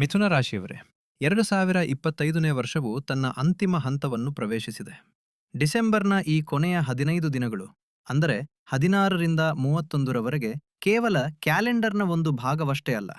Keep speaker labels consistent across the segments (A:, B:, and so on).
A: ಮಿಥುನ ರಾಶಿಯವರೇ, ಎರಡು ಸಾವಿರ ಇಪ್ಪತ್ತೈದನೇ ವರ್ಷವು ತನ್ನ ಅಂತಿಮ ಹಂತವನ್ನು ಪ್ರವೇಶಿಸಿದೆ. ಡಿಸೆಂಬರ್ನ ಈ ಕೊನೆಯ ಹದಿನೈದು ದಿನಗಳು, ಅಂದರೆ ಹದಿನಾರರಿಂದ ಮೂವತ್ತೊಂದರವರೆಗೆ ಕೇವಲ ಕ್ಯಾಲೆಂಡರ್ನ ಒಂದು ಭಾಗವಷ್ಟೇ ಅಲ್ಲ,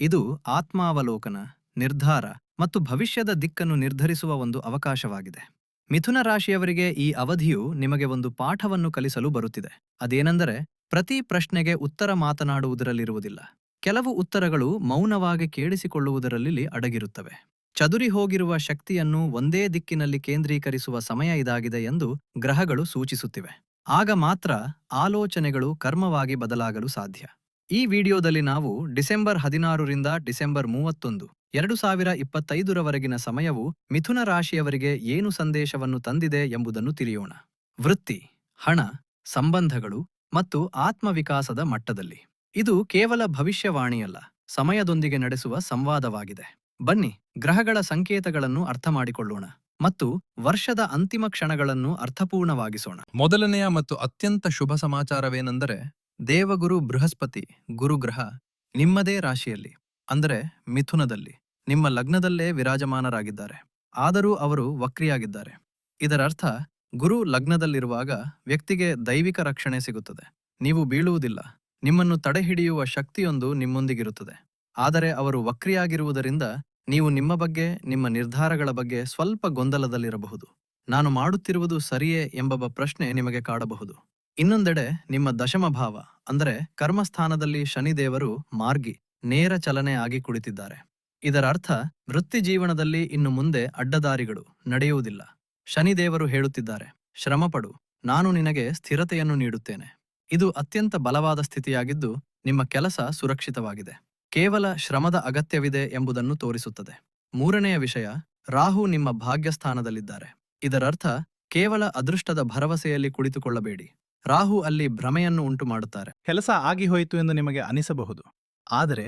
A: ಇದು ಆತ್ಮಾವಲೋಕನ, ನಿರ್ಧಾರ ಮತ್ತು ಭವಿಷ್ಯದ ದಿಕ್ಕನ್ನು ನಿರ್ಧರಿಸುವ ಒಂದು ಅವಕಾಶವಾಗಿದೆ. ಮಿಥುನ ರಾಶಿಯವರಿಗೆ ಈ ಅವಧಿಯು ನಿಮಗೆ ಒಂದು ಪಾಠವನ್ನು ಕಲಿಸಲು ಬರುತ್ತಿದೆ. ಅದೇನೆಂದರೆ, ಪ್ರತಿ ಪ್ರಶ್ನೆಗೆ ಉತ್ತರ ಮಾತನಾಡುವುದರಲ್ಲಿರುವುದಿಲ್ಲ. ಕೆಲವು ಉತ್ತರಗಳು ಮೌನವಾಗಿ ಕೇಳಿಸಿಕೊಳ್ಳುವುದರಲ್ಲಿ ಅಡಗಿರುತ್ತವೆ. ಚದುರಿ ಹೋಗಿರುವ ಶಕ್ತಿಯನ್ನು ಒಂದೇ ದಿಕ್ಕಿನಲ್ಲಿ ಕೇಂದ್ರೀಕರಿಸುವ ಸಮಯ ಇದಾಗಿದೆ ಎಂದು ಗ್ರಹಗಳು ಸೂಚಿಸುತ್ತಿವೆ. ಆಗ ಮಾತ್ರ ಆಲೋಚನೆಗಳು ಕರ್ಮವಾಗಿ ಬದಲಾಗಲು ಸಾಧ್ಯ. ಈ ವಿಡಿಯೋದಲ್ಲಿ ನಾವು ಡಿಸೆಂಬರ್ ಹದಿನಾರರಿಂದ ಡಿಸೆಂಬರ್ ಮೂವತ್ತೊಂದು, ಎರಡು ಸಾವಿರ ಇಪ್ಪತ್ತೈದರವರೆಗಿನ ಸಮಯವು ಮಿಥುನ ರಾಶಿಯವರಿಗೆ ಏನು ಸಂದೇಶವನ್ನು ತಂದಿದೆ ಎಂಬುದನ್ನು ತಿಳಿಯೋಣ. ವೃತ್ತಿ, ಹಣ, ಸಂಬಂಧಗಳು ಮತ್ತು ಆತ್ಮವಿಕಾಸದ ಮಟ್ಟದಲ್ಲಿ. ಇದು ಕೇವಲ ಭವಿಷ್ಯವಾಣಿಯಲ್ಲ, ಸಮಯದೊಂದಿಗೆ ನಡೆಸುವ ಸಂವಾದವಾಗಿದೆ. ಬನ್ನಿ, ಗ್ರಹಗಳ ಸಂಕೇತಗಳನ್ನು ಅರ್ಥಮಾಡಿಕೊಳ್ಳೋಣ ಮತ್ತು ವರ್ಷದ ಅಂತಿಮ ಕ್ಷಣಗಳನ್ನು ಅರ್ಥಪೂರ್ಣವಾಗಿಸೋಣ. ಮೊದಲನೆಯ ಮತ್ತು ಅತ್ಯಂತ ಶುಭ ಸಮಾಚಾರವೇನೆಂದರೆ, ದೇವಗುರು ಬೃಹಸ್ಪತಿ, ಗುರುಗ್ರಹ ನಿಮ್ಮದೇ ರಾಶಿಯಲ್ಲಿ, ಅಂದರೆ ಮಿಥುನದಲ್ಲಿ, ನಿಮ್ಮ ಲಗ್ನದಲ್ಲೇ ವಿರಾಜಮಾನರಾಗಿದ್ದಾರೆ. ಆದರೂ ಅವರು ವಕ್ರಿಯಾಗಿದ್ದಾರೆ. ಇದರರ್ಥ, ಗುರು ಲಗ್ನದಲ್ಲಿರುವಾಗ ವ್ಯಕ್ತಿಗೆ ದೈವಿಕ ರಕ್ಷಣೆ ಸಿಗುತ್ತದೆ. ನೀವು ಬೀಳುವುದಿಲ್ಲ. ನಿಮ್ಮನ್ನು ತಡೆಹಿಡಿಯುವ ಶಕ್ತಿಯೊಂದು ನಿಮ್ಮೊಂದಿಗಿರುತ್ತದೆ. ಆದರೆ ಅವರು ವಕ್ರಿಯಾಗಿರುವುದರಿಂದ ನೀವು ನಿಮ್ಮ ಬಗ್ಗೆ, ನಿಮ್ಮ ನಿರ್ಧಾರಗಳ ಬಗ್ಗೆ ಸ್ವಲ್ಪ ಗೊಂದಲದಲ್ಲಿರಬಹುದು. ನಾನು ಮಾಡುತ್ತಿರುವುದು ಸರಿಯೇ ಎಂಬ ಪ್ರಶ್ನೆ ನಿಮಗೆ ಕಾಡಬಹುದು. ಇನ್ನೊಂದೆಡೆ ನಿಮ್ಮ ದಶಮ ಭಾವ ಅಂದರೆ ಕರ್ಮಸ್ಥಾನದಲ್ಲಿ ಶನಿದೇವರು ಮಾರ್ಗಿ, ನೇರ ಚಲನೆ ಆಗಿ ಕುಳಿತಿದ್ದಾರೆ. ಇದರರ್ಥ ವೃತ್ತಿಜೀವನದಲ್ಲಿ ವೃತ್ತಿ ಜೀವನದಲ್ಲಿ ಇನ್ನು ಮುಂದೆ ಅಡ್ಡದಾರಿಗಳು ನಡೆಯುವುದಿಲ್ಲ. ಶನಿದೇವರು ಹೇಳುತ್ತಿದ್ದಾರೆ, ಶ್ರಮಪಡು, ನಾನು ನಿನಗೆ ಸ್ಥಿರತೆಯನ್ನು ನೀಡುತ್ತೇನೆ. ಇದು ಅತ್ಯಂತ ಬಲವಾದ ಸ್ಥಿತಿಯಾಗಿದ್ದು ನಿಮ್ಮ ಕೆಲಸ ಸುರಕ್ಷಿತವಾಗಿದೆ. ಕೇವಲ ಶ್ರಮದ ಅಗತ್ಯವಿದೆ ಎಂಬುದನ್ನು ತೋರಿಸುತ್ತದೆ. ಮೂರನೆಯ ವಿಷಯ, ರಾಹು ನಿಮ್ಮ ಭಾಗ್ಯಸ್ಥಾನದಲ್ಲಿದ್ದಾರೆ. ಇದರರ್ಥ, ಕೇವಲ ಅದೃಷ್ಟದ ಭರವಸೆಯಲ್ಲಿ ಕುಳಿತುಕೊಳ್ಳಬೇಡಿ. ರಾಹು ಅಲ್ಲಿ ಭ್ರಮೆಯನ್ನು ಉಂಟು ಮಾಡುತ್ತಾರೆ
B: ಕೆಲಸ ಆಗಿಹೋಯಿತು ಎಂದು ನಿಮಗೆ ಅನಿಸಬಹುದು. ಆದರೆ,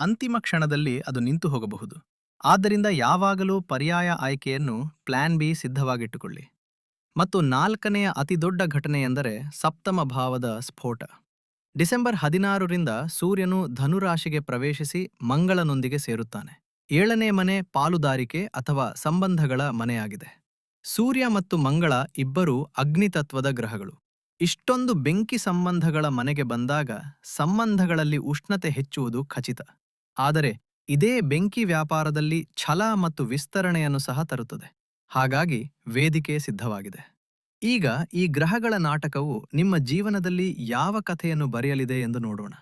B: ಅಂತಿಮ ಕ್ಷಣದಲ್ಲಿ ಅದು ನಿಂತು ಹೋಗಬಹುದು.
A: ಆದ್ದರಿಂದ ಯಾವಾಗಲೂ ಪರ್ಯಾಯ ಆಯ್ಕೆಯನ್ನು ಪ್ಲಾನ್ ಬಿ ಸಿದ್ಧವಾಗಿಟ್ಟುಕೊಳ್ಳಿ. ಮತ್ತು ನಾಲ್ಕನೆಯ ಅತಿದೊಡ್ಡ ಘಟನೆಯೆಂದರೆ ಸಪ್ತಮ ಭಾವದ ಸ್ಫೋಟ. ಡಿಸೆಂಬರ್ ಹದಿನಾರರಿಂದ ಸೂರ್ಯನು ಧನುರಾಶಿಗೆ ಪ್ರವೇಶಿಸಿ ಮಂಗಳನೊಂದಿಗೆ ಸೇರುತ್ತಾನೆ. ಏಳನೇ ಮನೆ ಪಾಲುದಾರಿಕೆ ಅಥವಾ ಸಂಬಂಧಗಳ ಮನೆಯಾಗಿದೆ. ಸೂರ್ಯ ಮತ್ತು ಮಂಗಳ ಇಬ್ಬರೂ ಅಗ್ನಿತತ್ವದ ಗ್ರಹಗಳು. ಇಷ್ಟೊಂದು ಬೆಂಕಿ ಸಂಬಂಧಗಳ ಮನೆಗೆ ಬಂದಾಗ ಸಂಬಂಧಗಳಲ್ಲಿ ಉಷ್ಣತೆ ಹೆಚ್ಚುವುದು ಖಚಿತ. ಆದರೆ ಇದೇ ಬೆಂಕಿ ವ್ಯಾಪಾರದಲ್ಲಿ ಛಲ ಮತ್ತು ವಿಸ್ತರಣೆಯನ್ನು ಸಹ ತರುತ್ತದೆ. ಹಾಗಾಗಿ ವೇದಿಕೆ ಸಿದ್ಧವಾಗಿದೆ. ಈಗ ಈ ಗ್ರಹಗಳ ನಾಟಕವು ನಿಮ್ಮ ಜೀವನದಲ್ಲಿ ಯಾವ ಕಥೆಯನ್ನು ಬರೆಯಲಿದೆ ಎಂದು ನೋಡೋಣ.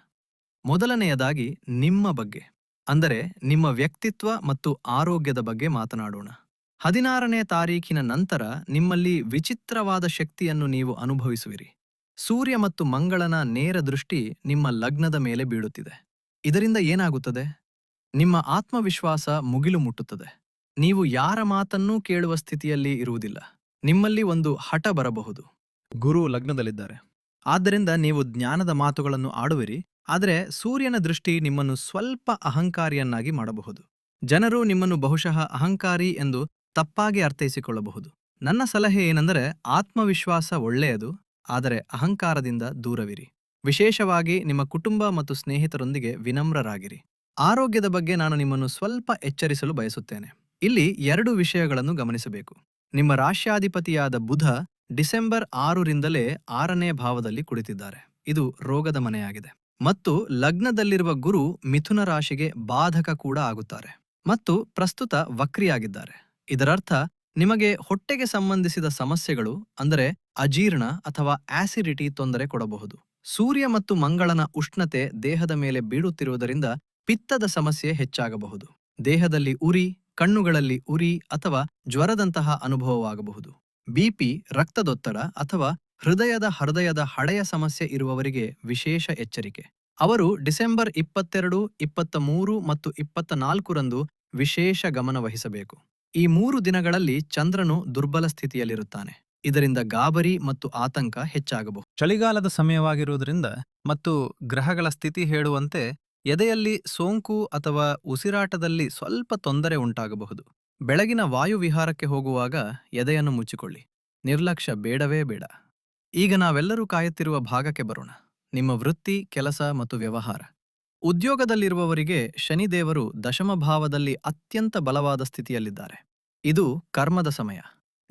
A: ಮೊದಲನೆಯದಾಗಿ ನಿಮ್ಮ ಬಗ್ಗೆ, ಅಂದರೆ ನಿಮ್ಮ ವ್ಯಕ್ತಿತ್ವ ಮತ್ತು ಆರೋಗ್ಯದ ಬಗ್ಗೆ ಮಾತನಾಡೋಣ. ಹದಿನಾರನೇ ತಾರೀಖಿನ ನಂತರ ನಿಮ್ಮಲ್ಲಿ ವಿಚಿತ್ರವಾದ ಶಕ್ತಿಯನ್ನು ನೀವು ಅನುಭವಿಸುವಿರಿ. ಸೂರ್ಯ ಮತ್ತು ಮಂಗಳನ ನೇರ ದೃಷ್ಟಿ ನಿಮ್ಮ ಲಗ್ನದ ಮೇಲೆ ಬೀಳುತ್ತಿದೆ. ಇದರಿಂದ ಏನಾಗುತ್ತದೆ? ನಿಮ್ಮ ಆತ್ಮವಿಶ್ವಾಸ ಮುಗಿಲು ಮುಟ್ಟುತ್ತದೆ. ನೀವು ಯಾರ ಮಾತನ್ನೂ ಕೇಳುವ ಸ್ಥಿತಿಯಲ್ಲಿ ಇರುವುದಿಲ್ಲ. ನಿಮ್ಮಲ್ಲಿ ಒಂದು ಹಠ ಬರಬಹುದು.
B: ಗುರು ಲಗ್ನದಲ್ಲಿದ್ದಾರೆ.
A: ಆದ್ದರಿಂದ ನೀವು ಜ್ಞಾನದ ಮಾತುಗಳನ್ನು ಆಡುವಿರಿ ಆದರೆ ಸೂರ್ಯನ ದೃಷ್ಟಿ ನಿಮ್ಮನ್ನು ಸ್ವಲ್ಪ ಅಹಂಕಾರಿಯನ್ನಾಗಿ ಮಾಡಬಹುದು. ಜನರು ನಿಮ್ಮನ್ನು ಬಹುಶಃ ಅಹಂಕಾರಿ ಎಂದು ತಪ್ಪಾಗಿ ಅರ್ಥೈಸಿಕೊಳ್ಳಬಹುದು. ನನ್ನ ಸಲಹೆ ಏನೆಂದರೆ ಆತ್ಮವಿಶ್ವಾಸ ಒಳ್ಳೆಯದು ಆದರೆ ಅಹಂಕಾರದಿಂದ ದೂರವಿರಿ. ವಿಶೇಷವಾಗಿ ನಿಮ್ಮ ಕುಟುಂಬ ಮತ್ತು ಸ್ನೇಹಿತರೊಂದಿಗೆ ವಿನಮ್ರರಾಗಿರಿ. ಆರೋಗ್ಯದ ಬಗ್ಗೆ ನಾನು ನಿಮ್ಮನ್ನು ಸ್ವಲ್ಪ ಎಚ್ಚರಿಸಲು ಬಯಸುತ್ತೇನೆ. ಇಲ್ಲಿ ಎರಡು ವಿಷಯಗಳನ್ನು ಗಮನಿಸಬೇಕು. ನಿಮ್ಮ ರಾಶ್ಯಾಧಿಪತಿಯಾದ ಬುಧ ಡಿಸೆಂಬರ್ ಆರರಿಂದಲೇ ಆರನೇ ಭಾವದಲ್ಲಿ ಕುಳಿತಿದ್ದಾರೆ. ಇದು ರೋಗದ ಮನೆಯಾಗಿದೆ. ಮತ್ತು ಲಗ್ನದಲ್ಲಿರುವ ಗುರು ಮಿಥುನ ರಾಶಿಗೆ ಬಾಧಕ ಕೂಡ ಆಗುತ್ತಾರೆ. ಮತ್ತು ಪ್ರಸ್ತುತ ವಕ್ರಿಯಾಗಿದ್ದಾರೆ. ಇದರರ್ಥ, ನಿಮಗೆ ಹೊಟ್ಟೆಗೆ ಸಂಬಂಧಿಸಿದ ಸಮಸ್ಯೆಗಳು, ಅಂದರೆ ಅಜೀರ್ಣ ಅಥವಾ ಆಸಿಡಿಟಿ ತೊಂದರೆ ಕೊಡಬಹುದು. ಸೂರ್ಯ ಮತ್ತು ಮಂಗಳನ ಉಷ್ಣತೆ ದೇಹದ ಮೇಲೆ ಬೀಳುತ್ತಿರುವುದರಿಂದ ಪಿತ್ತದ ಸಮಸ್ಯೆ ಹೆಚ್ಚಾಗಬಹುದು. ದೇಹದಲ್ಲಿ ಉರಿ ಕಣ್ಣುಗಳಲ್ಲಿ ಉರಿ ಅಥವಾ ಜ್ವರದಂತಹ ಅನುಭವವಾಗಬಹುದು. ಬಿಪಿ ರಕ್ತದೊತ್ತಡ ಅಥವಾ ಹೃದಯದ ಹೃದಯದ ಹಳೆಯ ಸಮಸ್ಯೆ ಇರುವವರಿಗೆ ವಿಶೇಷ ಎಚ್ಚರಿಕೆ. ಅವರು ಡಿಸೆಂಬರ್ ಇಪ್ಪತ್ತೆರಡು ಇಪ್ಪತ್ತ ಮೂರು ಮತ್ತು ಇಪ್ಪತ್ತ ನಾಲ್ಕರಂದು ವಿಶೇಷ ಗಮನ ವಹಿಸಬೇಕು. ಈ ಮೂರು ದಿನಗಳಲ್ಲಿ ಚಂದ್ರನು ದುರ್ಬಲ ಸ್ಥಿತಿಯಲ್ಲಿರುತ್ತಾನೆ. ಇದರಿಂದ ಗಾಬರಿ ಮತ್ತು ಆತಂಕ ಹೆಚ್ಚಾಗಬಹುದು.
B: ಚಳಿಗಾಲದ ಸಮಯವಾಗಿರುವುದರಿಂದ ಮತ್ತು ಗ್ರಹಗಳ ಸ್ಥಿತಿ ಹೇಳುವಂತೆ ಎದೆಯಲ್ಲಿ ಸೋಂಕು ಅಥವಾ ಉಸಿರಾಟದಲ್ಲಿ ಸ್ವಲ್ಪ ತೊಂದರೆ ಉಂಟಾಗಬಹುದು. ಬೆಳಗಿನ ವಾಯುವಿಹಾರಕ್ಕೆ ಹೋಗುವಾಗ ಎದೆಯನ್ನು ಮುಚ್ಚಿಕೊಳ್ಳಿ. ನಿರ್ಲಕ್ಷ್ಯ ಬೇಡವೇ ಬೇಡ. ಈಗ ನಾವೆಲ್ಲರೂ ಕಾಯುತ್ತಿರುವ ಭಾಗಕ್ಕೆ ಬರೋಣ. ನಿಮ್ಮ ವೃತ್ತಿ, ಕೆಲಸ ಮತ್ತು ವ್ಯವಹಾರ. ಉದ್ಯೋಗದಲ್ಲಿರುವವರಿಗೆ ಶನಿದೇವರು ದಶಮ ಭಾವದಲ್ಲಿ ಅತ್ಯಂತ ಬಲವಾದ ಸ್ಥಿತಿಯಲ್ಲಿದ್ದಾರೆ. ಇದು ಕರ್ಮದ ಸಮಯ.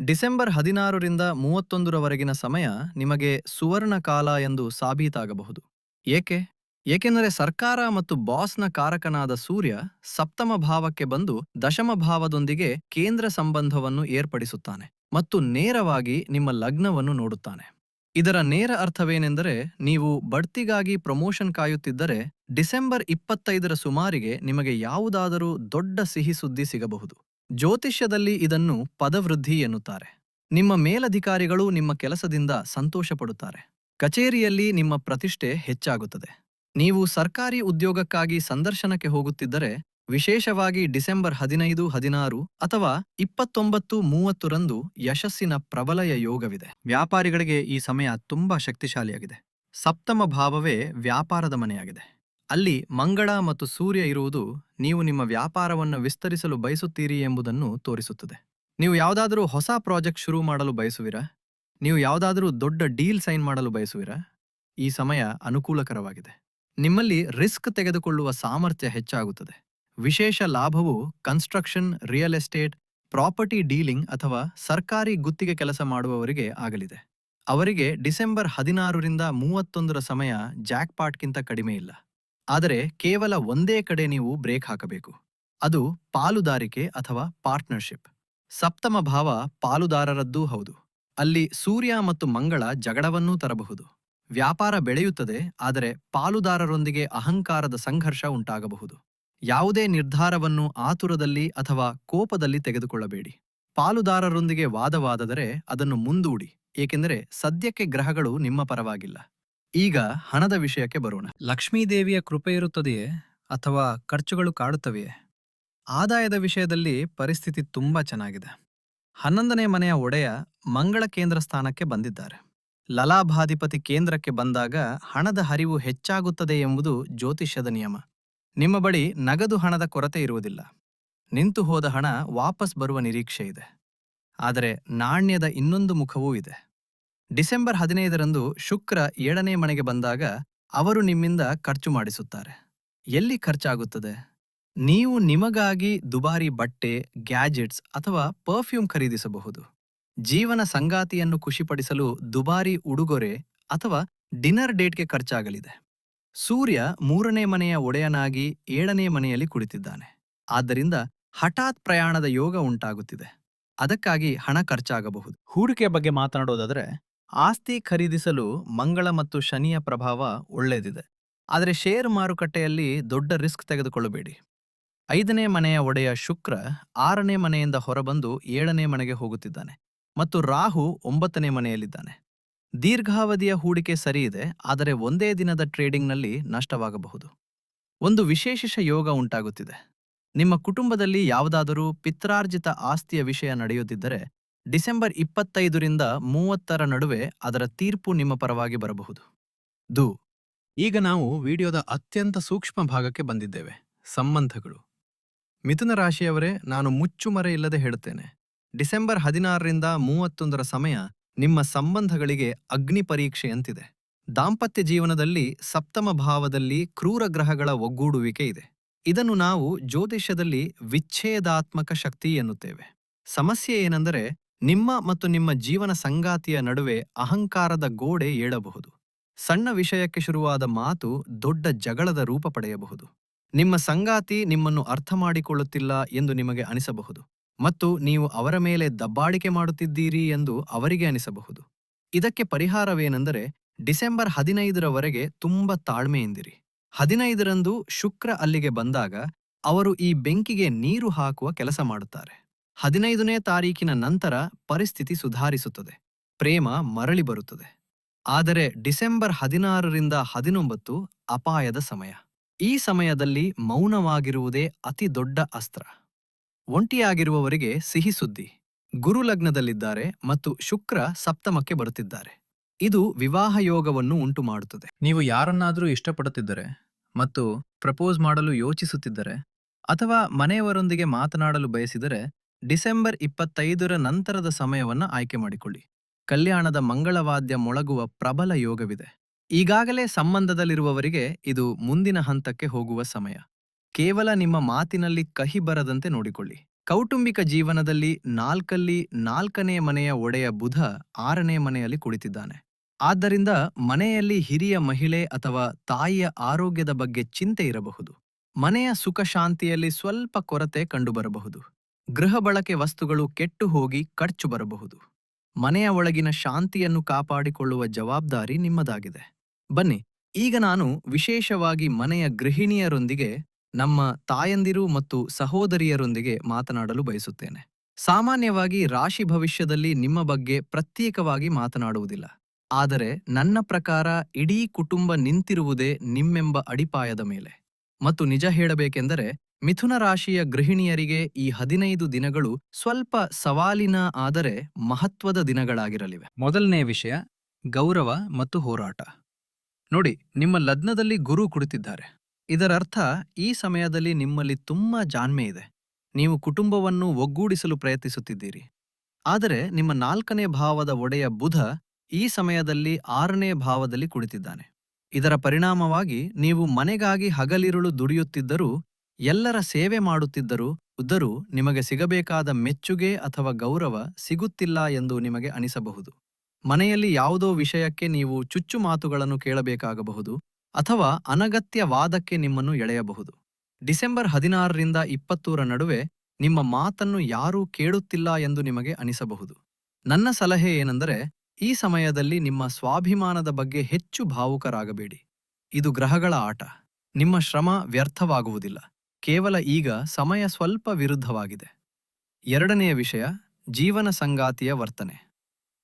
B: ಡಿಸೆಂಬರ್ ಹದಿನಾರರಿಂದ ಮೂವತ್ತೊಂದರವರೆಗಿನ ಸಮಯ ನಿಮಗೆ ಸುವರ್ಣ ಕಾಲ ಎಂದು ಸಾಬೀತಾಗಬಹುದು. ಏಕೆ? ಏಕೆಂದರೆ ಸರ್ಕಾರ ಮತ್ತು ಬಾಸ್ನ ಕಾರಕನಾದ ಸೂರ್ಯ ಸಪ್ತಮ ಭಾವಕ್ಕೆ ಬಂದು ದಶಮ ಭಾವದೊಂದಿಗೆ ಕೇಂದ್ರ ಸಂಬಂಧವನ್ನು ಏರ್ಪಡಿಸುತ್ತಾನೆ ಮತ್ತು ನೇರವಾಗಿ ನಿಮ್ಮ ಲಗ್ನವನ್ನು ನೋಡುತ್ತಾನೆ. ಇದರ ನೇರ ಅರ್ಥವೇನೆಂದರೆ ನೀವು ಬಡ್ತಿಗಾಗಿ ಪ್ರಮೋಷನ್ ಕಾಯುತ್ತಿದ್ದರೆ ಡಿಸೆಂಬರ್ ಇಪ್ಪತ್ತೈದರ ಸುಮಾರಿಗೆ ನಿಮಗೆ ಯಾವುದಾದರೂ ದೊಡ್ಡ ಸಿಹಿ ಸುದ್ದಿ ಸಿಗಬಹುದು. ಜ್ಯೋತಿಷ್ಯದಲ್ಲಿ ಇದನ್ನು ಪದವೃದ್ಧಿ ಎನ್ನುತ್ತಾರೆ. ನಿಮ್ಮ ಮೇಲಧಿಕಾರಿಗಳು ನಿಮ್ಮ ಕೆಲಸದಿಂದ ಸಂತೋಷಪಡುತ್ತಾರೆ. ಕಚೇರಿಯಲ್ಲಿ ನಿಮ್ಮ ಪ್ರತಿಷ್ಠೆ ಹೆಚ್ಚಾಗುತ್ತದೆ. ನೀವು ಸರ್ಕಾರಿ ಉದ್ಯೋಗಕ್ಕಾಗಿ ಸಂದರ್ಶನಕ್ಕೆ ಹೋಗುತ್ತಿದ್ದರೆ, ವಿಶೇಷವಾಗಿ ಡಿಸೆಂಬರ್ ಹದಿನೈದು, ಹದಿನಾರು ಅಥವಾ ಇಪ್ಪತ್ತೊಂಬತ್ತು ಮೂವತ್ತರಂದು ಯಶಸ್ಸಿನ ಪ್ರಬಲಯ ಯೋಗವಿದೆ. ವ್ಯಾಪಾರಿಗಳಿಗೆ ಈ ಸಮಯ ತುಂಬಾ ಶಕ್ತಿಶಾಲಿಯಾಗಿದೆ. ಸಪ್ತಮ ಭಾವವೇ ವ್ಯಾಪಾರದ ಮನೆಯಾಗಿದೆ. ಅಲ್ಲಿ ಮಂಗಳ ಮತ್ತು ಸೂರ್ಯ ಇರುವುದು ನೀವು ನಿಮ್ಮ ವ್ಯಾಪಾರವನ್ನು ವಿಸ್ತರಿಸಲು ಬಯಸುತ್ತೀರಿ ಎಂಬುದನ್ನು ತೋರಿಸುತ್ತದೆ. ನೀವು ಯಾವುದಾದರೂ ಹೊಸ ಪ್ರಾಜೆಕ್ಟ್ ಶುರು ಮಾಡಲು ಬಯಸುವಿರಾ? ನೀವು ಯಾವುದಾದರೂ ದೊಡ್ಡ ಡೀಲ್ ಸೈನ್ ಮಾಡಲು ಬಯಸುವಿರಾ? ಈ ಸಮಯ ಅನುಕೂಲಕರವಾಗಿದೆ. ನಿಮ್ಮಲ್ಲಿ ರಿಸ್ಕ್ ತೆಗೆದುಕೊಳ್ಳುವ ಸಾಮರ್ಥ್ಯ ಹೆಚ್ಚಾಗುತ್ತದೆ. ವಿಶೇಷ ಲಾಭವು construction, real estate, property dealing ಅಥವಾ ಸರ್ಕಾರಿ ಗುತ್ತಿಗೆ ಕೆಲಸ ಮಾಡುವವರಿಗೆ ಆಗಲಿದೆ. ಅವರಿಗೆ ಡಿಸೆಂಬರ್ ಹದಿನಾರರಿಂದ ಮೂವತ್ತೊಂದರ ಸಮಯ ಜಾಕ್ಪಾಟ್ಗಿಂತ ಕಡಿಮೆ ಇಲ್ಲ. ಆದರೆ ಕೇವಲ ಒಂದೇ ಕಡೆ ನೀವು ಬ್ರೇಕ್ ಹಾಕಬೇಕು. ಅದು ಪಾಲುದಾರಿಕೆ ಅಥವಾ ಪಾರ್ಟ್ನರ್ಶಿಪ್. ಸಪ್ತಮ ಭಾವ ಪಾಲುದಾರರದ್ದೂ ಹೌದು. ಅಲ್ಲಿ ಸೂರ್ಯ ಮತ್ತು ಮಂಗಳ ಜಗಳವನ್ನೂ ತರಬಹುದು. ವ್ಯಾಪಾರ ಬೆಳೆಯುತ್ತದೆ, ಆದರೆ ಪಾಲುದಾರರೊಂದಿಗೆ ಅಹಂಕಾರದ ಸಂಘರ್ಷ ಉಂಟಾಗಬಹುದು. ಯಾವುದೇ ನಿರ್ಧಾರವನ್ನು ಆತುರದಲ್ಲಿ ಅಥವಾ ಕೋಪದಲ್ಲಿ ತೆಗೆದುಕೊಳ್ಳಬೇಡಿ. ಪಾಲುದಾರರೊಂದಿಗೆ ವಾದವಾದರೆ ಅದನ್ನು ಮುಂದೂಡಿ, ಏಕೆಂದರೆ ಸದ್ಯಕ್ಕೆ ಗ್ರಹಗಳು ನಿಮ್ಮ ಪರವಾಗಿಲ್ಲ. ಈಗ ಹಣದ ವಿಷಯಕ್ಕೆ ಬರೋಣ. ಲಕ್ಷ್ಮೀದೇವಿಯ ಕೃಪೆ ಇರುತ್ತದೆಯೇ, ಅಥವಾ ಖರ್ಚುಗಳು ಕಾಡುತ್ತವೆಯೇ? ಆದಾಯದ ವಿಷಯದಲ್ಲಿ ಪರಿಸ್ಥಿತಿ ತುಂಬಾ ಚೆನ್ನಾಗಿದೆ. ಹನ್ನೊಂದನೇ ಮನೆಯ ಒಡೆಯ ಮಂಗಳ ಕೇಂದ್ರ ಸ್ಥಾನಕ್ಕೆ ಬಂದಿದ್ದಾರೆ. ಲಲಾಭಾಧಿಪತಿ ಕೇಂದ್ರಕ್ಕೆ ಬಂದಾಗ ಹಣದ ಹರಿವು ಹೆಚ್ಚಾಗುತ್ತದೆ ಎಂಬುದು ಜ್ಯೋತಿಷ್ಯದ ನಿಯಮ. ನಿಮ್ಮ ಬಳಿ ನಗದು ಹಣದ ಕೊರತೆ ಇರುವುದಿಲ್ಲ. ನಿಂತು ಹೋದ ಹಣ ವಾಪಸ್ ಬರುವ ನಿರೀಕ್ಷೆ ಇದೆ. ಆದರೆ ನಾಣ್ಯದ ಇನ್ನೊಂದು ಮುಖವೂ ಇದೆ. ಡಿಸೆಂಬರ್ ಹದಿನೈದರಂದು ಶುಕ್ರ ಏಳನೇ ಮನೆಗೆ ಬಂದಾಗ ಅವರು ನಿಮ್ಮಿಂದ ಖರ್ಚು ಮಾಡಿಸುತ್ತಾರೆ. ಎಲ್ಲಿ ಖರ್ಚಾಗುತ್ತದೆ? ನೀವು ನಿಮಗಾಗಿ ದುಬಾರಿ ಬಟ್ಟೆ, ಗ್ಯಾಜೆಟ್ಸ್ ಅಥವಾ ಪರ್ಫ್ಯೂಮ್ ಖರೀದಿಸಬಹುದು. ಜೀವನ ಸಂಗಾತಿಯನ್ನು ಖುಷಿಪಡಿಸಲು ದುಬಾರಿ ಉಡುಗೊರೆ ಅಥವಾ ಡಿನ್ನರ್ ಡೇಟ್ಗೆ ಖರ್ಚಾಗಲಿದೆ. ಸೂರ್ಯ ಮೂರನೇ ಮನೆಯ ಒಡೆಯನಾಗಿ ಏಳನೇ ಮನೆಯಲ್ಲಿ ಕುಳಿತಿದ್ದಾನೆ. ಆದ್ದರಿಂದ ಹಠಾತ್ ಪ್ರಯಾಣದ ಯೋಗ ಉಂಟಾಗುತ್ತಿದೆ. ಅದಕ್ಕಾಗಿ ಹಣ ಖರ್ಚಾಗಬಹುದು. ಹೂಡಿಕೆ ಬಗ್ಗೆ ಮಾತನಾಡೋದಾದರೆ, ಆಸ್ತಿ ಖರೀದಿಸಲು ಮಂಗಳ ಮತ್ತು ಶನಿಯ ಪ್ರಭಾವ ಒಳ್ಳೆಯದಿದೆ ಆದರೆ ಷೇರು ಮಾರುಕಟ್ಟೆಯಲ್ಲಿ ದೊಡ್ಡ ರಿಸ್ಕ್ ತೆಗೆದುಕೊಳ್ಳಬೇಡಿ. ಐದನೇ ಮನೆಯ ಒಡೆಯ ಶುಕ್ರ ಆರನೇ ಮನೆಯಿಂದ ಹೊರಬಂದು ಏಳನೇ ಮನೆಗೆ ಹೋಗುತ್ತಿದ್ದಾನೆ. ಮತ್ತು ರಾಹು ಒಂಬತ್ತನೇ ಮನೆಯಲ್ಲಿದ್ದಾನೆ. ದೀರ್ಘಾವಧಿಯ ಹೂಡಿಕೆ ಸರಿಯಿದೆ, ಆದರೆ ಒಂದೇ ದಿನದ ಟ್ರೇಡಿಂಗ್ನಲ್ಲಿ ನಷ್ಟವಾಗಬಹುದು. ಒಂದು ವಿಶೇಷ ಯೋಗ ಉಂಟಾಗುತ್ತಿದೆ. ನಿಮ್ಮ ಕುಟುಂಬದಲ್ಲಿ ಯಾವುದಾದರೂ ಪಿತ್ರಾರ್ಜಿತ ಆಸ್ತಿಯ ವಿಷಯ ನಡೆಯುತ್ತಿದ್ದರೆ ಡಿಸೆಂಬರ್ ಇಪ್ಪತ್ತೈದರಿಂದ ಮೂವತ್ತರ ನಡುವೆ ಅದರ ತೀರ್ಪು ನಿಮ್ಮ ಪರವಾಗಿ ಬರಬಹುದು. ದು ಈಗ ನಾವು ವಿಡಿಯೋದ ಅತ್ಯಂತ ಸೂಕ್ಷ್ಮ ಭಾಗಕ್ಕೆ ಬಂದಿದ್ದೇವೆ. ಸಂಬಂಧಗಳು. ಮಿಥುನ ರಾಶಿಯವರೇ, ನಾನು ಮುಚ್ಚುಮರೆ ಇಲ್ಲದೆ ಹೇಳುತ್ತೇನೆ. ಡಿಸೆಂಬರ್ ಹದಿನಾರರಿಂದ ಮೂವತ್ತೊಂದರ ಸಮಯ ನಿಮ್ಮ ಸಂಬಂಧಗಳಿಗೆ ಅಗ್ನಿ ಪರೀಕ್ಷೆಯಂತಿದೆ. ದಾಂಪತ್ಯ ಜೀವನದಲ್ಲಿ ಸಪ್ತಮ ಭಾವದಲ್ಲಿ ಕ್ರೂರ ಗ್ರಹಗಳ ಒಗ್ಗೂಡುವಿಕೆ ಇದೆ. ಇದನ್ನು ನಾವು ಜ್ಯೋತಿಷ್ಯದಲ್ಲಿ ವಿಚ್ಛೇದಾತ್ಮಕ ಶಕ್ತಿ ಎನ್ನುತ್ತೇವೆ. ಸಮಸ್ಯೆ ಏನೆಂದರೆ ನಿಮ್ಮ ಮತ್ತು ನಿಮ್ಮ ಜೀವನ ಸಂಗಾತಿಯ ನಡುವೆ ಅಹಂಕಾರದ ಗೋಡೆ ಏಳಬಹುದು. ಸಣ್ಣ ವಿಷಯಕ್ಕೆ ಶುರುವಾದ ಮಾತು ದೊಡ್ಡ ಜಗಳದ ರೂಪ ಪಡೆಯಬಹುದು. ನಿಮ್ಮ ಸಂಗಾತಿ ನಿಮ್ಮನ್ನು ಅರ್ಥ ಮಾಡಿಕೊಳ್ಳುತ್ತಿಲ್ಲ ಎಂದು ನಿಮಗೆ ಅನಿಸಬಹುದು. ಮತ್ತು ನೀವು ಅವರ ಮೇಲೆ ದಬ್ಬಾಳಿಕೆ ಮಾಡುತ್ತಿದ್ದೀರಿ ಎಂದು ಅವರಿಗೆ ಅನಿಸಬಹುದು. ಇದಕ್ಕೆ ಪರಿಹಾರವೇನೆಂದರೆ ಡಿಸೆಂಬರ್ ಹದಿನೈದರವರೆಗೆ ತುಂಬ ತಾಳ್ಮೆಯಿಂದಿರಿ. ಹದಿನೈದರಂದು ಶುಕ್ರ ಅಲ್ಲಿಗೆ ಬಂದಾಗ ಅವರು ಈ ಬೆಂಕಿಗೆ ನೀರು ಹಾಕುವ ಕೆಲಸ ಮಾಡುತ್ತಾರೆ. ಹದಿನೈದನೇ ತಾರೀಕಿನ ನಂತರ ಪರಿಸ್ಥಿತಿ ಸುಧಾರಿಸುತ್ತದೆ. ಪ್ರೇಮ ಮರಳಿ ಬರುತ್ತದೆ. ಆದರೆ ಡಿಸೆಂಬರ್ ಹದಿನಾರರಿಂದ ಹದಿನೊಂಬತ್ತು ಅಪಾಯದ ಸಮಯ. ಈ ಸಮಯದಲ್ಲಿ ಮೌನವಾಗಿರುವುದೇ ಅತಿ ದೊಡ್ಡ ಅಸ್ತ್ರ. ಒಂಟಿಯಾಗಿರುವವರಿಗೆ ಸಿಹಿ ಸುದ್ದಿ, ಗುರು ಲಗ್ನದಲ್ಲಿದ್ದಾರೆ ಮತ್ತು ಶುಕ್ರ ಸಪ್ತಮಕ್ಕೆ ಬರುತ್ತಿದ್ದಾರೆ. ಇದು ವಿವಾಹ ಯೋಗವನ್ನು ಉಂಟು ಮಾಡುತ್ತದೆ. ನೀವು ಯಾರನ್ನಾದರೂ ಇಷ್ಟಪಡುತ್ತಿದ್ದರೆ ಮತ್ತು ಪ್ರಪೋಸ್ ಮಾಡಲು ಯೋಚಿಸುತ್ತಿದ್ದರೆ ಅಥವಾ ಮನೆಯವರೊಂದಿಗೆ ಮಾತನಾಡಲು ಬಯಸಿದರೆ ಡಿಸೆಂಬರ್ ಇಪ್ಪತ್ತೈದರ ನಂತರದ ಸಮಯವನ್ನು ಆಯ್ಕೆ ಮಾಡಿಕೊಳ್ಳಿ. ಕಲ್ಯಾಣದ ಮಂಗಳವಾದ್ಯ ಮೊಳಗುವ ಪ್ರಬಲ ಯೋಗವಿದೆ.
A: ಈಗಾಗಲೇ ಸಂಬಂಧದಲ್ಲಿರುವವರಿಗೆ ಇದು ಮುಂದಿನ ಹಂತಕ್ಕೆ ಹೋಗುವ ಸಮಯ. ಕೇವಲ ನಿಮ್ಮ ಮಾತಿನಲ್ಲಿ ಕಹಿ ಬರದಂತೆ ನೋಡಿಕೊಳ್ಳಿ. ಕೌಟುಂಬಿಕ ಜೀವನದಲ್ಲಿ ನಾಲ್ಕಲ್ಲಿ ನಾಲ್ಕನೇ ಮನೆಯ ಒಡೆಯ ಬುಧ ಆರನೇ ಮನೆಯಲ್ಲಿ ಕುಳಿತಿದ್ದಾನೆ. ಆದ್ದರಿಂದ ಮನೆಯಲ್ಲಿ ಹಿರಿಯ ಮಹಿಳೆ ಅಥವಾ ತಾಯಿಯ ಆರೋಗ್ಯದ ಬಗ್ಗೆ ಚಿಂತೆ ಇರಬಹುದು. ಮನೆಯ ಸುಖಶಾಂತಿಯಲ್ಲಿ ಸ್ವಲ್ಪ ಕೊರತೆ ಕಂಡುಬರಬಹುದು. ಗೃಹ ಬಳಕೆ ವಸ್ತುಗಳು ಕೆಟ್ಟು ಹೋಗಿ ಖರ್ಚು ಬರಬಹುದು. ಮನೆಯ ಒಳಗಿನ ಶಾಂತಿಯನ್ನು ಕಾಪಾಡಿಕೊಳ್ಳುವ ಜವಾಬ್ದಾರಿ ನಿಮ್ಮದಾಗಿದೆ. ಬನ್ನಿ, ಈಗ ನಾನು ವಿಶೇಷವಾಗಿ ಮನೆಯ ಗೃಹಿಣಿಯರೊಂದಿಗೆ ನಮ್ಮ ತಾಯಂದಿರು ಮತ್ತು ಸಹೋದರಿಯರೊಂದಿಗೆ ಮಾತನಾಡಲು ಬಯಸುತ್ತೇನೆ. ಸಾಮಾನ್ಯವಾಗಿ ರಾಶಿ ಭವಿಷ್ಯದಲ್ಲಿ ನಿಮ್ಮ ಬಗ್ಗೆ ಪ್ರತ್ಯೇಕವಾಗಿ ಮಾತನಾಡುವುದಿಲ್ಲ. ಆದರೆ ನನ್ನ ಪ್ರಕಾರ ಇಡೀ ಕುಟುಂಬ ನಿಂತಿರುವುದೇ ನಿಮ್ಮೆಂಬ ಅಡಿಪಾಯದ ಮೇಲೆ. ಮತ್ತು ನಿಜ ಹೇಳಬೇಕೆಂದರೆ ಮಿಥುನ ರಾಶಿಯ ಗೃಹಿಣಿಯರಿಗೆ ಈ ಹದಿನೈದು ದಿನಗಳು ಸ್ವಲ್ಪ ಸವಾಲಿನ ಆದರೆ ಮಹತ್ವದ ದಿನಗಳಾಗಿರಲಿವೆ.
B: ಮೊದಲನೇ ವಿಷಯ ಗೌರವ ಮತ್ತು ಹೋರಾಟ.
A: ನೋಡಿ, ನಿಮ್ಮ ಲಗ್ನದಲ್ಲಿ ಗುರು ಕುಳಿತಿದ್ದಾರೆ. ಇದರರ್ಥ, ಈ ಸಮಯದಲ್ಲಿ ನಿಮ್ಮಲ್ಲಿ ತುಂಬಾ ಜಾಣ್ಮೆ ಇದೆ. ನೀವು ಕುಟುಂಬವನ್ನು ಒಗ್ಗೂಡಿಸಲು ಪ್ರಯತ್ನಿಸುತ್ತಿದ್ದೀರಿ. ಆದರೆ, ನಿಮ್ಮ ನಾಲ್ಕನೇ ಭಾವದ ಒಡೆಯ ಬುಧ ಈ ಸಮಯದಲ್ಲಿ ಆರನೇ ಭಾವದಲ್ಲಿ ಕುಳಿತಿದ್ದಾನೆ. ಇದರ ಪರಿಣಾಮವಾಗಿ ನೀವು ಮನೆಗಾಗಿ ಹಗಲಿರುಳು ದುಡಿಯುತ್ತಿದ್ದರೂ, ಎಲ್ಲರ ಸೇವೆ ಮಾಡುತ್ತಿದ್ದರೂ, ಉದ್ದರೂ ನಿಮಗೆ ಸಿಗಬೇಕಾದ ಮೆಚ್ಚುಗೆ ಅಥವಾ ಗೌರವ ಸಿಗುತ್ತಿಲ್ಲ ಎಂದು ನಿಮಗೆ ಅನಿಸಬಹುದು. ಮನೆಯಲ್ಲಿ ಯಾವುದೋ ವಿಷಯಕ್ಕೆ ನೀವು ಚುಚ್ಚು ಮಾತುಗಳನ್ನು ಕೇಳಬೇಕಾಗಬಹುದು. ಅಥವಾ ಅನಗತ್ಯ ವಾದಕ್ಕೆ ನಿಮ್ಮನ್ನು ಎಳೆಯಬಹುದು. ಡಿಸೆಂಬರ್ ಹದಿನಾರರಿಂದ ಇಪ್ಪತ್ತೂರ ನಡುವೆ ನಿಮ್ಮ ಮಾತನ್ನು ಯಾರೂ ಕೇಳುತ್ತಿಲ್ಲ ಎಂದು ನಿಮಗೆ ಅನಿಸಬಹುದು. ನನ್ನ ಸಲಹೆ ಏನೆಂದರೆ, ಈ ಸಮಯದಲ್ಲಿ ನಿಮ್ಮ ಸ್ವಾಭಿಮಾನದ ಬಗ್ಗೆ ಹೆಚ್ಚು ಭಾವುಕರಾಗಬೇಡಿ. ಇದು ಗ್ರಹಗಳ ಆಟ. ನಿಮ್ಮ ಶ್ರಮ ವ್ಯರ್ಥವಾಗುವುದಿಲ್ಲ. ಕೇವಲ ಈಗ ಸಮಯ ಸ್ವಲ್ಪ ವಿರುದ್ಧವಾಗಿದೆ. ಎರಡನೆಯ ವಿಷಯ, ಜೀವನ ಸಂಗಾತಿಯ ವರ್ತನೆ.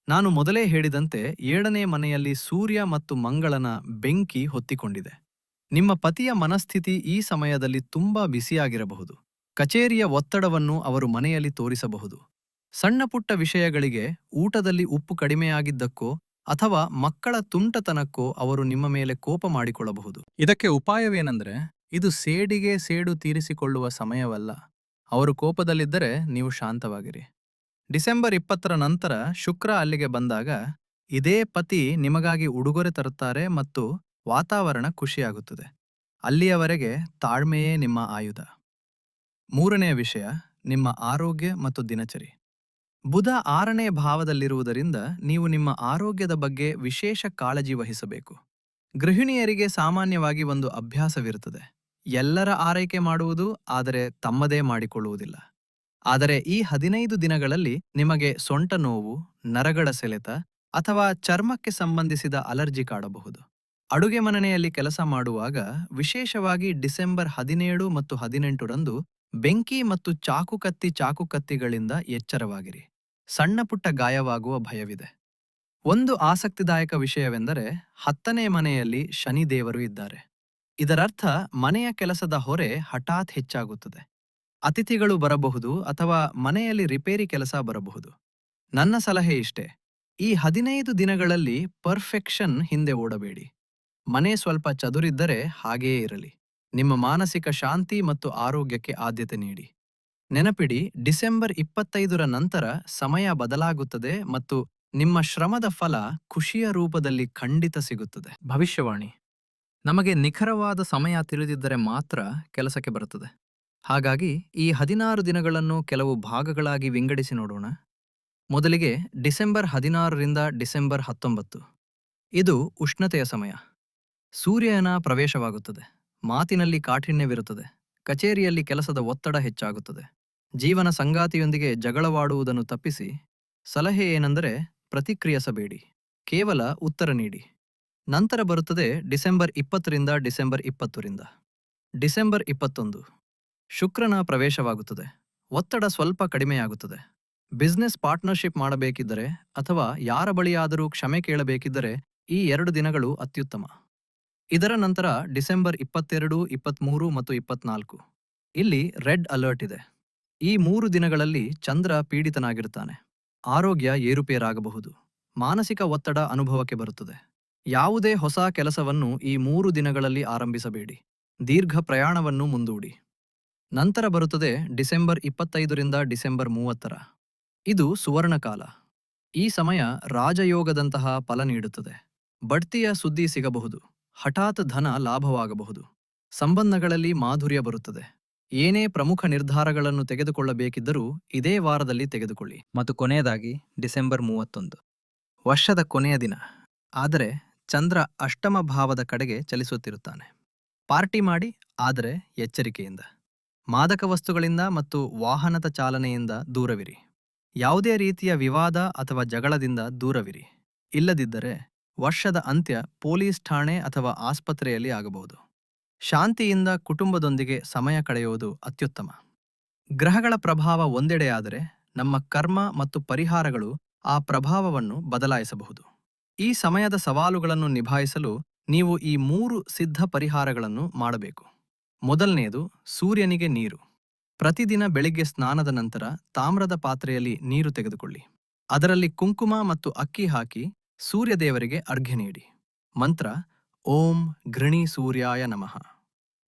A: ನಾನು ಮೊದಲೇ ಹೇಳಿದಂತೆ ಏಳನೇ ಮನೆಯಲ್ಲಿ ಸೂರ್ಯ ಮತ್ತು ಮಂಗಳನ ಬೆಂಕಿ ಹೊತ್ತಿಕೊಂಡಿದೆ. ನಿಮ್ಮ ಪತಿಯ ಮನಸ್ಥಿತಿ ಈ ಸಮಯದಲ್ಲಿ ತುಂಬಾ ಬಿಸಿಯಾಗಿರಬಹುದು. ಕಚೇರಿಯ ಒತ್ತಡವನ್ನು ಅವರು ಮನೆಯಲ್ಲಿ ತೋರಿಸಬಹುದು. ಸಣ್ಣಪುಟ್ಟ ವಿಷಯಗಳಿಗೆ ಊಟದಲ್ಲಿ ಉಪ್ಪು ಕಡಿಮೆಯಾಗಿದ್ದಕ್ಕೋ ಅಥವಾ ಮಕ್ಕಳ ತುಂಟತನಕ್ಕೋ ಅವರು ನಿಮ್ಮ ಮೇಲೆ ಕೋಪ ಮಾಡಿಕೊಳ್ಳಬಹುದು.
B: ಇದಕ್ಕೆ ಉಪಾಯವೇನೆಂದರೆ, ಇದು ಸೇಡಿಗೆ ಸೇಡು ತೀರಿಸಿಕೊಳ್ಳುವ ಸಮಯವಲ್ಲ.
A: ಅವರು ಕೋಪದಲ್ಲಿದ್ದರೆ ನೀವು ಶಾಂತವಾಗಿರಿ. ಡಿಸೆಂಬರ್ ಇಪ್ಪತ್ತರ ನಂತರ ಶುಕ್ರ ಅಲ್ಲಿಗೆ ಬಂದಾಗ ಇದೇ ಪತಿ ನಿಮಗಾಗಿ ಉಡುಗೊರೆ ತರುತ್ತಾರೆ ಮತ್ತು ವಾತಾವರಣ ಖುಷಿಯಾಗುತ್ತದೆ. ಅಲ್ಲಿಯವರೆಗೆ ತಾಳ್ಮೆಯೇ ನಿಮ್ಮ ಆಯುಧ. ಮೂರನೆಯ ವಿಷಯ, ನಿಮ್ಮ ಆರೋಗ್ಯ ಮತ್ತು ದಿನಚರಿ. ಬುಧ ಆರನೇ ಭಾವದಲ್ಲಿರುವುದರಿಂದ ನೀವು ನಿಮ್ಮ ಆರೋಗ್ಯದ ಬಗ್ಗೆ ವಿಶೇಷ ಕಾಳಜಿ ವಹಿಸಬೇಕು. ಗೃಹಿಣಿಯರಿಗೆ ಸಾಮಾನ್ಯವಾಗಿ ಒಂದು ಅಭ್ಯಾಸವಿರುತ್ತದೆ. ಎಲ್ಲರ ಆರೈಕೆ ಮಾಡುವುದು, ಆದರೆ ತಮ್ಮದೇ ಮಾಡಿಕೊಳ್ಳುವುದಿಲ್ಲ. ಆದರೆ ಈ ಹದಿನೈದು ದಿನಗಳಲ್ಲಿ ನಿಮಗೆ ಸೊಂಟ ನೋವು ನರಗಳ ಸೆಳೆತ ಅಥವಾ ಚರ್ಮಕ್ಕೆ ಸಂಬಂಧಿಸಿದ ಅಲರ್ಜಿ ಕಾಡಬಹುದು. ಅಡುಗೆ ಮನೆಯಲ್ಲಿ ಕೆಲಸ ಮಾಡುವಾಗ ವಿಶೇಷವಾಗಿ ಡಿಸೆಂಬರ್ ಹದಿನೇಳು ಮತ್ತು ಹದಿನೆಂಟರಂದು ಬೆಂಕಿ ಮತ್ತು ಚಾಕುಕತ್ತಿ ಚಾಕುಕತ್ತಿಗಳಿಂದ ಎಚ್ಚರವಾಗಿರಿ. ಸಣ್ಣಪುಟ್ಟ ಗಾಯವಾಗುವ ಭಯವಿದೆ. ಒಂದು ಆಸಕ್ತಿದಾಯಕ ವಿಷಯವೆಂದರೆ ಹತ್ತನೇ ಮನೆಯಲ್ಲಿ ಶನಿದೇವರು ಇದ್ದಾರೆ. ಇದರರ್ಥ ಮನೆಯ ಕೆಲಸದ ಹೊರೆ ಹಠಾತ್ ಹೆಚ್ಚಾಗುತ್ತದೆ. ಅತಿಥಿಗಳು ಬರಬಹುದು ಅಥವಾ ಮನೆಯಲ್ಲಿ ರಿಪೇರಿ ಕೆಲಸ ಬರಬಹುದು. ನನ್ನ ಸಲಹೆ ಇಷ್ಟೆ. ಈ ಹದಿನೈದು ದಿನಗಳಲ್ಲಿ ಪರ್ಫೆಕ್ಷನ್ ಹಿಂದೆ ಓಡಬೇಡಿ. ಮನೆ ಸ್ವಲ್ಪ ಚದುರಿದ್ದರೆ ಹಾಗೆಯೇ ಇರಲಿ. ನಿಮ್ಮ ಮಾನಸಿಕ ಶಾಂತಿ ಮತ್ತು ಆರೋಗ್ಯಕ್ಕೆ ಆದ್ಯತೆ ನೀಡಿ. ನೆನಪಿಡಿ, ಡಿಸೆಂಬರ್ ಇಪ್ಪತ್ತೈದರ ನಂತರ ಸಮಯ ಬದಲಾಗುತ್ತದೆ ಮತ್ತು ನಿಮ್ಮ ಶ್ರಮದ ಫಲ ಖುಷಿಯ ರೂಪದಲ್ಲಿ ಖಂಡಿತ ಸಿಗುತ್ತದೆ.
B: ಭವಿಷ್ಯವಾಣಿ. ನಮಗೆ ನಿಖರವಾದ ಸಮಯ ತಿಳಿದಿದ್ದರೆ ಮಾತ್ರ ಕೆಲಸಕ್ಕೆ ಬರುತ್ತದೆ.
A: ಹಾಗಾಗಿ ಈ ಹದಿನಾರು ದಿನಗಳನ್ನು ಕೆಲವು ಭಾಗಗಳಾಗಿ ವಿಂಗಡಿಸಿ ನೋಡೋಣ. ಮೊದಲಿಗೆ ಡಿಸೆಂಬರ್ ಹದಿನಾರರಿಂದ ಡಿಸೆಂಬರ್ ಹತ್ತೊಂಬತ್ತು. ಇದು ಉಷ್ಣತೆಯ ಸಮಯ. ಸೂರ್ಯನ ಪ್ರವೇಶವಾಗುತ್ತದೆ. ಮಾತಿನಲ್ಲಿ ಕಾಠಿಣ್ಯವಿರುತ್ತದೆ. ಕಚೇರಿಯಲ್ಲಿ ಕೆಲಸದ ಒತ್ತಡ ಹೆಚ್ಚಾಗುತ್ತದೆ. ಜೀವನ ಸಂಗಾತಿಯೊಂದಿಗೆ ಜಗಳವಾಡುವುದನ್ನು ತಪ್ಪಿಸಿ ಸಲಹೆ ಏನೆಂದರೆ ಪ್ರತಿಕ್ರಿಯಿಸಬೇಡಿ. ಕೇವಲ ಉತ್ತರ ನೀಡಿ. ನಂತರ ಬರುತ್ತದೆ ಡಿಸೆಂಬರ್ ಇಪ್ಪತ್ತರಿಂದ ಡಿಸೆಂಬರ್ ಇಪ್ಪತ್ತರಿಂದ ಡಿಸೆಂಬರ್ ಇಪ್ಪತ್ತೊಂದು. ಶುಕ್ರನ ಪ್ರವೇಶವಾಗುತ್ತದೆ. ಒತ್ತಡ ಸ್ವಲ್ಪ ಕಡಿಮೆಯಾಗುತ್ತದೆ. ಬಿಸ್ನೆಸ್ ಪಾರ್ಟ್ನರ್ಶಿಪ್ ಮಾಡಬೇಕಿದ್ದರೆ ಅಥವಾ ಯಾರ ಬಳಿಯಾದರೂ ಕ್ಷಮೆ ಕೇಳಬೇಕಿದ್ದರೆ ಈ ಎರಡು ದಿನಗಳು ಅತ್ಯುತ್ತಮ. ಇದರ ನಂತರ ಡಿಸೆಂಬರ್ ಇಪ್ಪತ್ತೆರಡು ಇಪ್ಪತ್ತ್ಮೂರು ಮತ್ತು ಇಪ್ಪತ್ನಾಲ್ಕು. ಇಲ್ಲಿ ರೆಡ್ ಅಲರ್ಟ್ ಇದೆ. ಈ ಮೂರು ದಿನಗಳಲ್ಲಿ ಚಂದ್ರ ಪೀಡಿತನಾಗಿರುತ್ತಾನೆ. ಆರೋಗ್ಯ ಏರುಪೇರಾಗಬಹುದು. ಮಾನಸಿಕ ಒತ್ತಡ ಅನುಭವಕ್ಕೆ ಬರುತ್ತದೆ. ಯಾವುದೇ ಹೊಸ ಕೆಲಸವನ್ನು ಈ ಮೂರು ದಿನಗಳಲ್ಲಿ ಆರಂಭಿಸಬೇಡಿ. ದೀರ್ಘ ಪ್ರಯಾಣವನ್ನು ಮುಂದೂಡಿ. ನಂತರ ಬರುತ್ತದೆ ಡಿಸೆಂಬರ್ ಇಪ್ಪತ್ತೈದರಿಂದ ಡಿಸೆಂಬರ್ ಮೂವತ್ತರ. ಇದು ಸುವರ್ಣಕಾಲ ಈ ಸಮಯ ರಾಜಯೋಗದಂತಹ ಫಲ ನೀಡುತ್ತದೆ. ಬಡ್ತಿಯ ಸುದ್ದಿ ಸಿಗಬಹುದು. ಹಠಾತ್ ಧನ ಲಾಭವಾಗಬಹುದು. ಸಂಬಂಧಗಳಲ್ಲಿ ಮಾಧುರ್ಯ ಬರುತ್ತದೆ. ಏನೇ ಪ್ರಮುಖ ನಿರ್ಧಾರಗಳನ್ನು ತೆಗೆದುಕೊಳ್ಳಬೇಕಿದ್ದರೂ ಇದೇ ವಾರದಲ್ಲಿ ತೆಗೆದುಕೊಳ್ಳಿ.
B: ಮತ್ತು ಕೊನೆಯದಾಗಿ ಡಿಸೆಂಬರ್ ಮೂವತ್ತೊಂದು.
A: ವರ್ಷದ ಕೊನೆಯ ದಿನ. ಆದರೆ ಚಂದ್ರ ಅಷ್ಟಮ ಭಾವದ ಕಡೆಗೆ ಚಲಿಸುತ್ತಿರುತ್ತಾನೆ. ಪಾರ್ಟಿ ಮಾಡಿ, ಆದರೆ ಎಚ್ಚರಿಕೆಯಿಂದ. ಮಾದಕ ವಸ್ತುಗಳಿಂದ ಮತ್ತು ವಾಹನದ ಚಾಲನೆಯಿಂದ ದೂರವಿರಿ. ಯಾವುದೇ ರೀತಿಯ ವಿವಾದ ಅಥವಾ ಜಗಳದಿಂದ ದೂರವಿರಿ. ಇಲ್ಲದಿದ್ದರೆ ವರ್ಷದ ಅಂತ್ಯ ಪೊಲೀಸ್ ಠಾಣೆ ಅಥವಾ ಆಸ್ಪತ್ರೆಯಲ್ಲಿ ಆಗಬಹುದು. ಶಾಂತಿಯಿಂದ ಕುಟುಂಬದೊಂದಿಗೆ ಸಮಯ ಕಳೆಯುವುದು ಅತ್ಯುತ್ತಮ. ಗ್ರಹಗಳ ಪ್ರಭಾವ ಒಂದೆಡೆಯಾದರೆ ನಮ್ಮ ಕರ್ಮ ಮತ್ತು ಪರಿಹಾರಗಳು ಆ ಪ್ರಭಾವವನ್ನು ಬದಲಾಯಿಸಬಹುದು. ಈ ಸಮಯದ ಸವಾಲುಗಳನ್ನು ನಿಭಾಯಿಸಲು ನೀವು ಈ ಮೂರು ಸಿದ್ಧ ಪರಿಹಾರಗಳನ್ನು ಮಾಡಬೇಕು. ಮೊದಲನೆಯದು ಸೂರ್ಯನಿಗೆ ನೀರು. ಪ್ರತಿದಿನ ಬೆಳಿಗ್ಗೆ ಸ್ನಾನದ ನಂತರ ತಾಮ್ರದ ಪಾತ್ರೆಯಲ್ಲಿ ನೀರು ತೆಗೆದುಕೊಳ್ಳಿ. ಅದರಲ್ಲಿ ಕುಂಕುಮ ಮತ್ತು ಅಕ್ಕಿ ಹಾಕಿ ಸೂರ್ಯದೇವರಿಗೆ ಅರ್ಘ್ಯ ನೀಡಿ. ಮಂತ್ರ, ಓಂ ಘೃಣಿ ಸೂರ್ಯಾಯ ನಮಃ.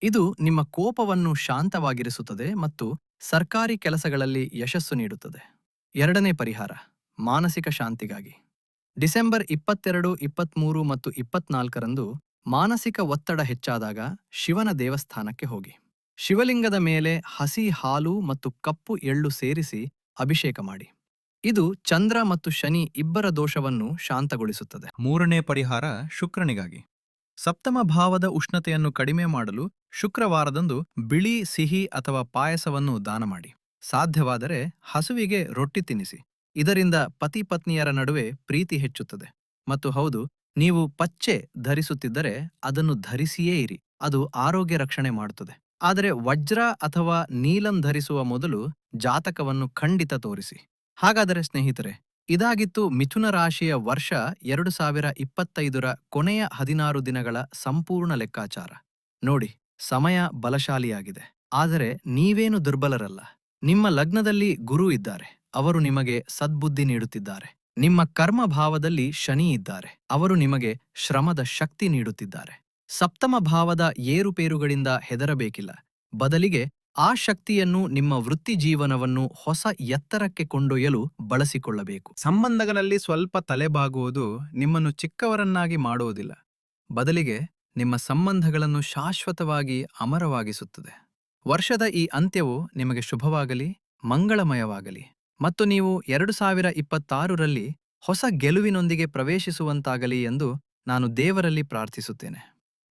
A: ಇದು ನಿಮ್ಮ ಕೋಪವನ್ನು ಶಾಂತವಾಗಿರಿಸುತ್ತದೆ ಮತ್ತು ಸರ್ಕಾರಿ ಕೆಲಸಗಳಲ್ಲಿ ಯಶಸ್ಸು ನೀಡುತ್ತದೆ. ಎರಡನೇ ಪರಿಹಾರ, ಮಾನಸಿಕ ಶಾಂತಿಗಾಗಿ. ಡಿಸೆಂಬರ್ ಇಪ್ಪತ್ತೆರಡು ಇಪ್ಪತ್ತ್ಮೂರು ಮತ್ತು ಇಪ್ಪತ್ನಾಲ್ಕರಂದು ಮಾನಸಿಕ ಒತ್ತಡ ಹೆಚ್ಚಾದಾಗ ಶಿವನ ದೇವಸ್ಥಾನಕ್ಕೆ ಹೋಗಿ. ಶಿವಲಿಂಗದ ಮೇಲೆ ಹಸಿ ಹಾಲು ಮತ್ತು ಕಪ್ಪು ಎಳ್ಳು ಸೇರಿಸಿ ಅಭಿಷೇಕ ಮಾಡಿ. ಇದು ಚಂದ್ರ ಮತ್ತು ಶನಿ ಇಬ್ಬರ ದೋಷವನ್ನು ಶಾಂತಗೊಳಿಸುತ್ತದೆ.
B: ಮೂರನೇ ಪರಿಹಾರ ಶುಕ್ರನಿಗಾಗಿ. ಸಪ್ತಮ ಭಾವದ ಉಷ್ಣತೆಯನ್ನು ಕಡಿಮೆ ಮಾಡಲು ಶುಕ್ರವಾರದಂದು ಬಿಳಿ ಸಿಹಿ ಅಥವಾ ಪಾಯಸವನ್ನು ದಾನ ಮಾಡಿ. ಸಾಧ್ಯವಾದರೆ ಹಸುವಿಗೆ ರೊಟ್ಟಿ ತಿನ್ನಿಸಿ. ಇದರಿಂದ ಪತಿಪತ್ನಿಯರ ನಡುವೆ ಪ್ರೀತಿ ಹೆಚ್ಚುತ್ತದೆ. ಮತ್ತು ಹೌದು ನೀವು ಪಚ್ಚೆ ಧರಿಸುತ್ತಿದ್ದರೆ ಅದನ್ನು ಧರಿಸಿಯೇ ಇರಿ. ಅದು ಆರೋಗ್ಯ ರಕ್ಷಣೆ ಮಾಡುತ್ತದೆ. ಆದರೆ ವಜ್ರ ಅಥವಾ ನೀಲಂ ಧರಿಸುವ ಮೊದಲು ಜಾತಕವನ್ನು ಖಂಡಿತ ತೋರಿಸಿ. ಹಾಗಾದರೆ ಸ್ನೇಹಿತರೆ, ಇದಾಗಿತ್ತು ಮಿಥುನ ರಾಶಿಯ ವರ್ಷ ಎರಡು ಸಾವಿರ ಇಪ್ಪತ್ತೈದರ ಕೊನೆಯ ಹದಿನಾರು ದಿನಗಳ ಸಂಪೂರ್ಣ ಲೆಕ್ಕಾಚಾರ. ನೋಡಿ, ಸಮಯ ಬಲಶಾಲಿಯಾಗಿದೆ. ಆದರೆ ನೀವೇನು ದುರ್ಬಲರಲ್ಲ. ನಿಮ್ಮ ಲಗ್ನದಲ್ಲಿ ಗುರು ಇದ್ದಾರೆ. ಅವರು ನಿಮಗೆ ಸದ್ಬುದ್ಧಿ ನೀಡುತ್ತಿದ್ದಾರೆ. ನಿಮ್ಮ ಕರ್ಮ ಭಾವದಲ್ಲಿ ಶನಿ ಇದ್ದಾರೆ. ಅವರು ನಿಮಗೆ ಶ್ರಮದ ಶಕ್ತಿ ನೀಡುತ್ತಿದ್ದಾರೆ. ಸಪ್ತಮ ಭಾವದ ಏರುಪೇರುಗಳಿಂದ ಹೆದರಬೇಕಿಲ್ಲ. ಬದಲಿಗೆ ಆ ಶಕ್ತಿಯನ್ನು ನಿಮ್ಮ ವೃತ್ತಿ ಜೀವನವನ್ನು ಹೊಸ ಎತ್ತರಕ್ಕೆ ಕೊಂಡೊಯ್ಯಲು ಬಳಸಿಕೊಳ್ಳಬೇಕು. ಸಂಬಂಧಗಳಲ್ಲಿ ಸ್ವಲ್ಪ ತಲೆಬಾಗುವುದು ನಿಮ್ಮನ್ನು ಚಿಕ್ಕವರನ್ನಾಗಿ ಮಾಡುವುದಿಲ್ಲ.
A: ಬದಲಿಗೆ ನಿಮ್ಮ ಸಂಬಂಧಗಳನ್ನು ಶಾಶ್ವತವಾಗಿ ಅಮರವಾಗಿಸುತ್ತದೆ. ವರ್ಷದ ಈ ಅಂತ್ಯವು ನಿಮಗೆ ಶುಭವಾಗಲಿ, ಮಂಗಳಮಯವಾಗಲಿ. ಮತ್ತು ನೀವು ಎರಡು ಸಾವಿರ ಇಪ್ಪತ್ತಾರರಲ್ಲಿ ಹೊಸ ಗೆಲುವಿನೊಂದಿಗೆ ಪ್ರವೇಶಿಸುವಂತಾಗಲಿ ಎಂದು ನಾನು ದೇವರಲ್ಲಿ ಪ್ರಾರ್ಥಿಸುತ್ತೇನೆ.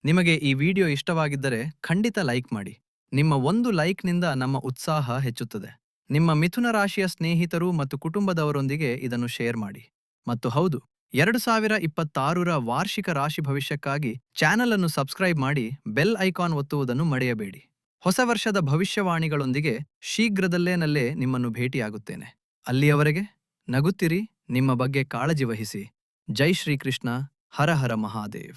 A: ನಿಮಗೆ ಈ ವಿಡಿಯೋ ಇಷ್ಟವಾಗಿದ್ದರೆ ಖಂಡಿತ ಲೈಕ್ ಮಾಡಿ. ನಿಮ್ಮ ಒಂದು ಲೈಕ್ನಿಂದ ನಮ್ಮ ಉತ್ಸಾಹ ಹೆಚ್ಚುತ್ತದೆ. ನಿಮ್ಮ ಮಿಥುನ ರಾಶಿಯ ಸ್ನೇಹಿತರು ಮತ್ತು ಕುಟುಂಬದವರೊಂದಿಗೆ ಇದನ್ನು ಶೇರ್ ಮಾಡಿ. ಮತ್ತು ಹೌದು ಎರಡು ಸಾವಿರ ಇಪ್ಪತ್ತಾರರ ವಾರ್ಷಿಕ ರಾಶಿ ಭವಿಷ್ಯಕ್ಕಾಗಿ ಚಾನಲ್ ಅನ್ನು ಸಬ್ಸ್ಕ್ರೈಬ್ ಮಾಡಿ ಬೆಲ್ ಐಕಾನ್ ಒತ್ತುವುದನ್ನು ಮರೆಯಬೇಡಿ. ಹೊಸ ವರ್ಷದ ಭವಿಷ್ಯವಾಣಿಗಳೊಂದಿಗೆ ಶೀಘ್ರದಲ್ಲೇ ನಲ್ಲೇ ನಿಮ್ಮನ್ನು ಭೇಟಿಯಾಗುತ್ತೇನೆ. ಅಲ್ಲಿಯವರೆಗೆ ನಗುತ್ತಿರಿ, ನಿಮ್ಮ ಬಗ್ಗೆ ಕಾಳಜಿ ವಹಿಸಿ. ಜೈ ಶ್ರೀಕೃಷ್ಣ, ಹರ ಹರ ಮಹಾದೇವ್.